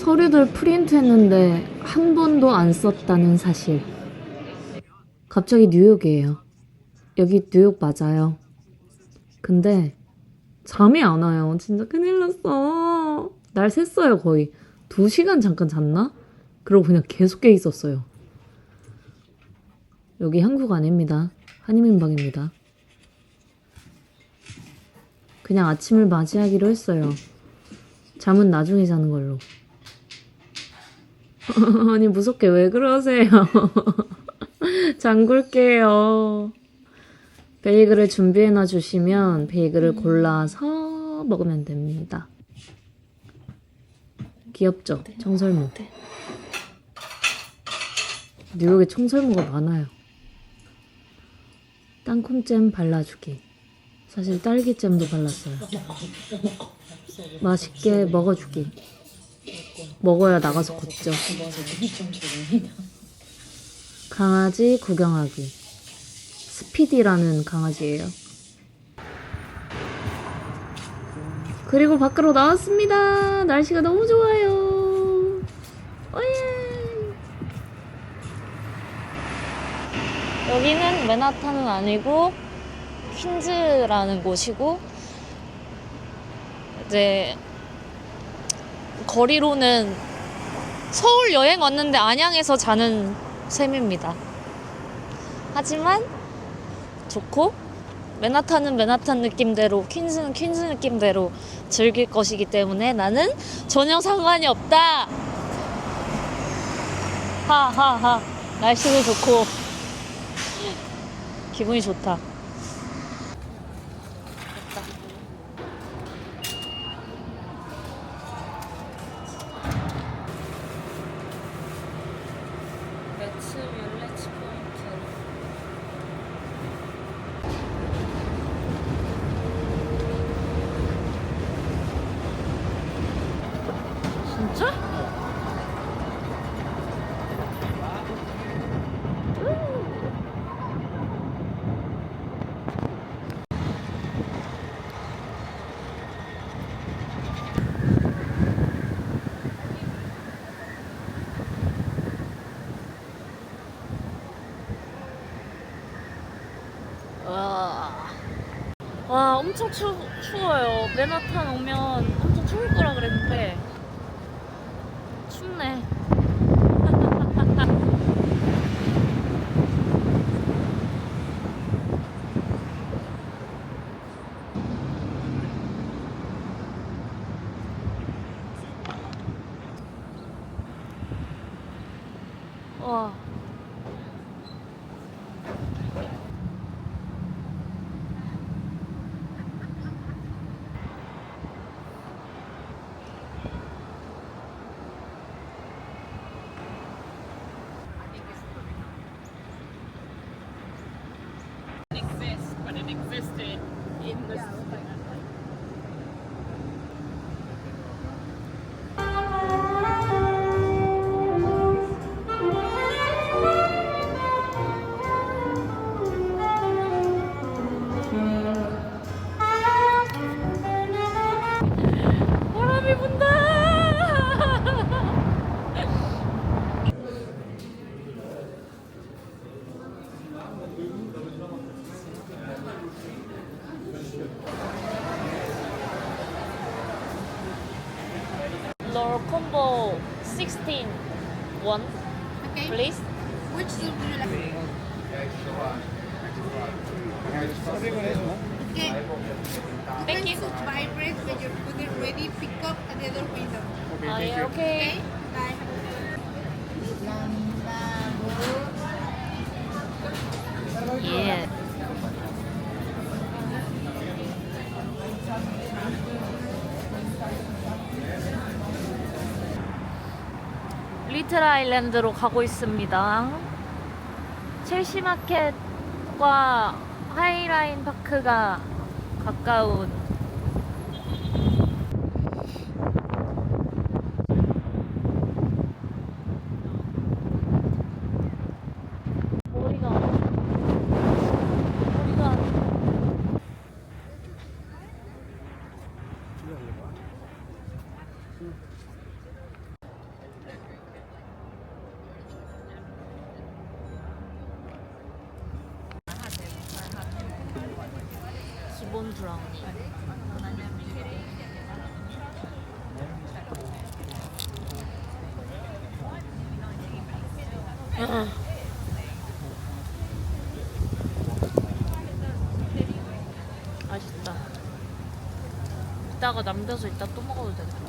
서류들 프린트했는데 한 번도 안 썼다는 사실. 갑자기 뉴욕이에요. 여기 뉴욕 맞아요. 근데 잠이 안 와요. 진짜 큰일 났어. 날 샜어요, 거의. 두 시간 잠깐 잤나? 그러고 그냥 계속 깨 있었어요. 여기 한국 아닙니다. 한인민방입니다. 그냥 아침을 맞이하기로 했어요. 잠은 나중에 자는 걸로. 아니, 무섭게 왜 그러세요? 잠글게요. 베이글을 준비해놔 주시면 베이글을 골라서 먹으면 됩니다. 귀엽죠? 청설모. 뉴욕에 청설모가 많아요. 땅콩잼 발라주기. 사실 딸기잼도 발랐어요. 맛있게 먹어주기. 먹어야 나가서 걷죠. 강아지 구경하기. 스피디라는 강아지예요. 그리고 밖으로 나왔습니다. 날씨가 너무 좋아요. 오예. 여기는 맨하탄은 아니고 퀸즈라는 곳이고 이제 거리로는 서울 여행 왔는데 안양에서 자는 셈입니다. 하지만 좋고 맨하탄은 맨하탄 느낌대로 퀸즈는 퀸즈 느낌대로 즐길 것이기 때문에 나는 전혀 상관이 없다. 하하하 날씨도 좋고 기분이 좋다. Renault existed in the 바 Lord combo 16 one Okay. please. Which soup would you like? Okay. Thank you. Soup vibrate when your food is ready. Pick up at the other window. Ah, yeah, okay. Okay. 리틀 아일랜드로 가고 있습니다. 첼시 마켓과 하이라인 파크가 가까운 머리가 머리가 기본 브라우니. 음. 맛있다. 이따가 남겨서 이따 또 먹어도 되겠다.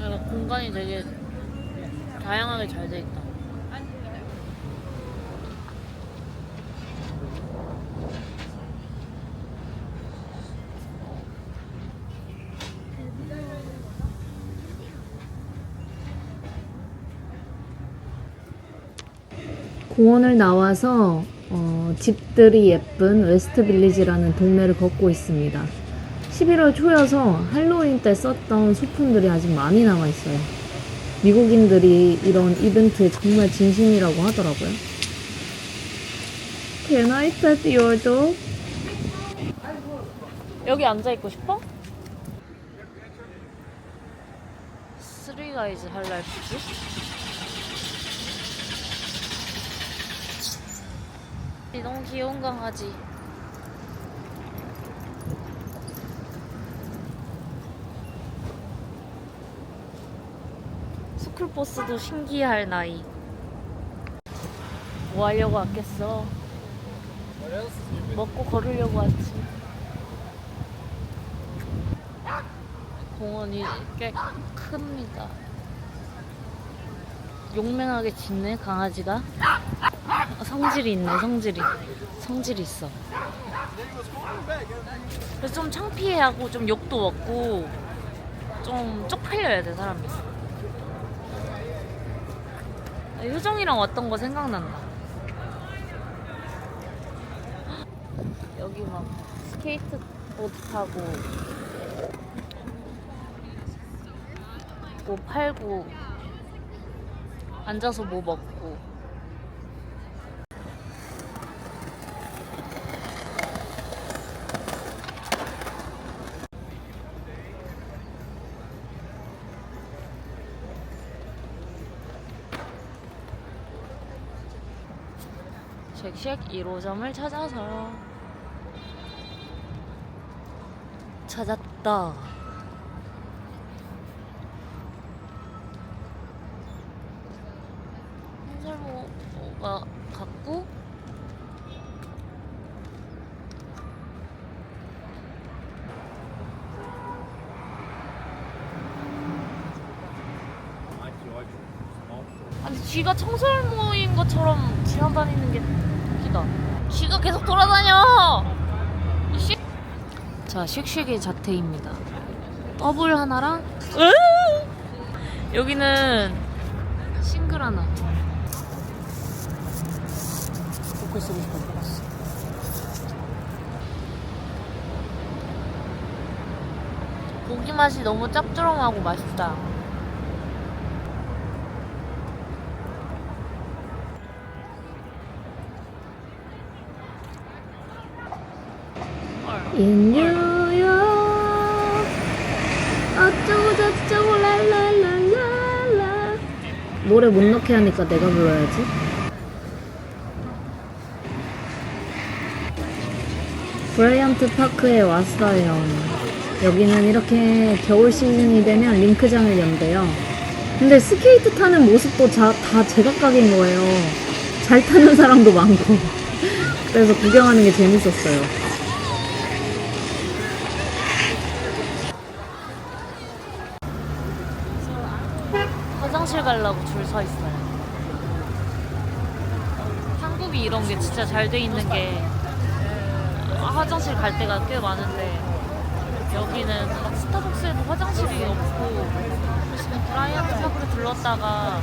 야, 공간이 되게 다양하게 잘 돼 있다. 공원을 나와서 어, 집들이 예쁜 웨스트 빌리지라는 동네를 걷고 있습니다. 11월 초여서 할로윈 때 썼던 소품들이 아직 많이 남아 있어요. 미국인들이 이런 이벤트에 정말 진심이라고 하더라고요. Can I pet your dog? 여기 앉아 있고 싶어? 쓰리 가이즈 할랄 푸 너무 귀여운 강아지. 스쿨버스도 신기할 나이. 뭐 하려고 왔겠어? 먹고 걸으려고 왔지. 공원이 꽤 큽니다. 용맹하게 짖네, 강아지가. 성질이 있네, 성질이. 성질이 있어. 그래서 좀 창피해하고 좀 욕도 먹고 좀 쪽팔려야 돼, 사람이. 효정이랑 왔던 거 생각난다. 여기 막 스케이트 보드 타고 뭐 팔고 앉아서 뭐 먹고 쉑쉑 1호점을 찾아서 찾았다. 한살모가 갖고 아니 쥐가 청설모인 것처럼 지나다니는 게 웃기다. 쥐가 계속 돌아다녀. 이씨. 자, 쉑쉑의 자태입니다. 더블 하나랑 으! 여기는 싱글 하나. 포크 쓰고 싶어 뽑았어. 고기 맛이 너무 짭조름하고 맛있다. York. 어쩌고 저쩌고 랄랄랄랄라. 노래 못 넣게 하니까 내가 불러야지. 브라이언트 파크에 왔어요. 여기는 이렇게 겨울 시즌이 되면 링크장을 연대요. 근데 스케이트 타는 모습도 자- 다 제각각인 거예요. 잘 타는 사람도 많고. 그래서 구경하는 게 재밌었어요 가려고 줄 서 있어요. 한국이 이런 게 진짜 잘 돼 있는 게 화장실 갈 때가 꽤 많은데 여기는 막 스타벅스에도 화장실이 없고 지금 브라이언트 파크를 들렀다가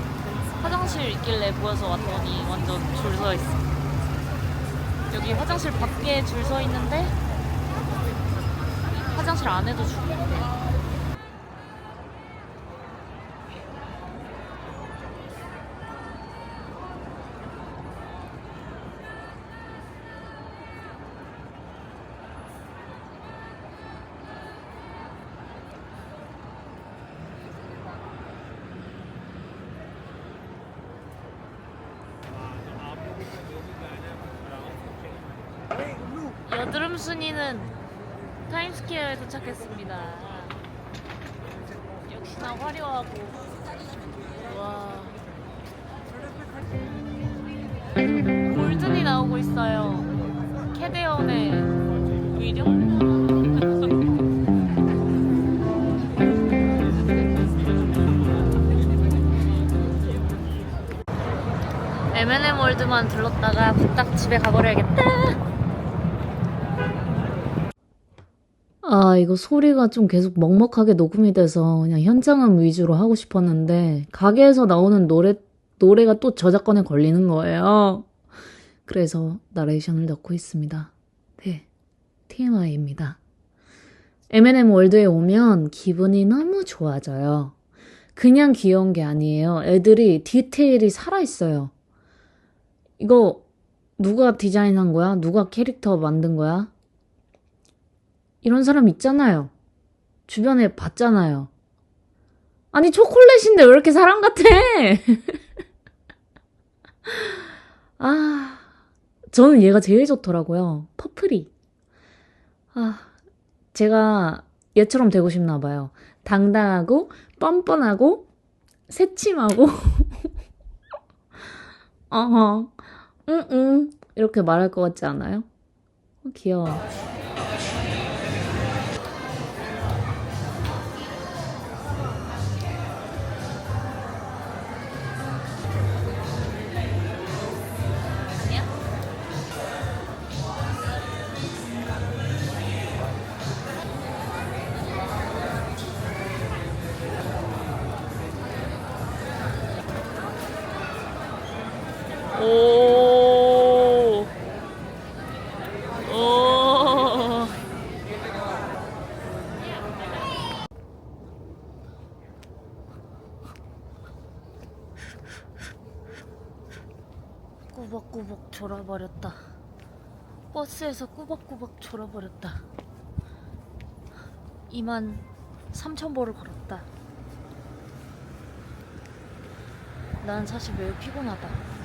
화장실 있길래 보여서 왔더니 완전 줄 서 있어. 여기 화장실 밖에 줄 서 있는데 화장실 안에도 줄 있대. 여드름 순이는 타임스퀘어에 도착했습니다. 역시나 화려하고 와 골든이 나오고 있어요. 캐데온의 위력? M&M 월드만 들렀다가 후딱 집에 가버려야겠다. 아, 이거 소리가 좀 계속 먹먹하게 녹음이 돼서 그냥 현장음 위주로 하고 싶었는데, 가게에서 나오는 노래, 노래가 또 저작권에 걸리는 거예요. 그래서 나레이션을 넣고 있습니다. 네. TMI입니다. M&M 월드에 오면 기분이 너무 좋아져요. 그냥 귀여운 게 아니에요. 애들이 디테일이 살아있어요. 이거 누가 디자인한 거야? 누가 캐릭터 만든 거야? 이런 사람 있잖아요. 주변에 봤잖아요. 아니, 초콜릿인데 왜 이렇게 사람 같아? 아, 저는 얘가 제일 좋더라고요. 퍼플이. 아, 제가 얘처럼 되고 싶나 봐요. 당당하고, 뻔뻔하고, 새침하고, 어허, 응, 응. 이렇게 말할 것 같지 않아요? 어, 귀여워. 버스에서 꾸벅꾸벅 졸아버렸다. 2만 3천 보를 걸었다. 난 사실 매우 피곤하다.